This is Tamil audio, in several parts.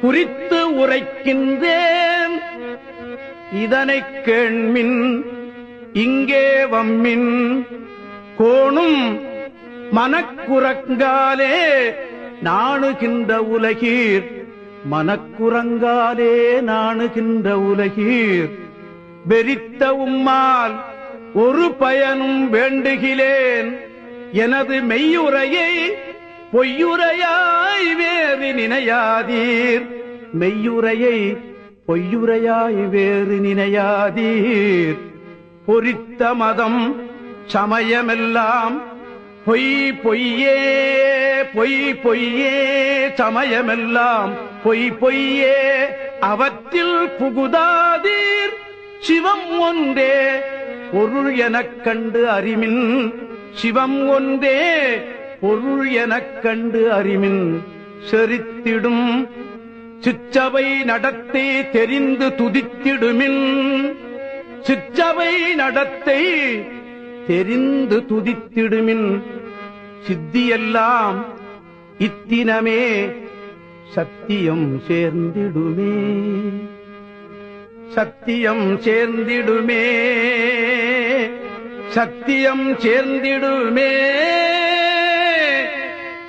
குறித்து உரைக்கின்றேன். இதனைக் கேண்மின் இங்கே வம்மின் கோணும் மனக்குரங்காலே நாணுகின்ற உலகீர். மனக்குரங்காலே நாணுகின்ற உலகீர். வெறித்த உம்மால் ஒரு பயனும் வேண்டுகிலேன் எனது மெய்யுரையை பொய்யுரையாய் வேறு நினையாதீர். மெய்யுரையை பொய்யுரையாய் வேறு நினையாதீர். பொறித்த மதம் சமயமெல்லாம் பொய் பொய்யே பொய் பொய்யே சமயமெல்லாம் பொய் பொய்யே அவத்தில் புகுதாதீர். சிவம் ஒன்றே பொருள் எனக் கண்டு அறிமின். சிவம் ஒன்றே பொருள் எனக் கண்டு அறிமின் செறித்திடும். சிற்றவை நடத்தை தெரிந்து துதித்திடுமின். சிற்றவை நடத்தை தெரிந்து துதித்திடுமின். சித்தியெல்லாம் இத்தினமே சத்தியம் சேர்ந்திடுமே. சத்தியம் சேர்ந்திடுமே. சத்தியம் சேர்ந்திடுமே.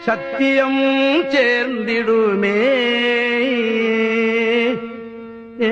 சத்தியம் சேர்ந்திடுமே. ஏ.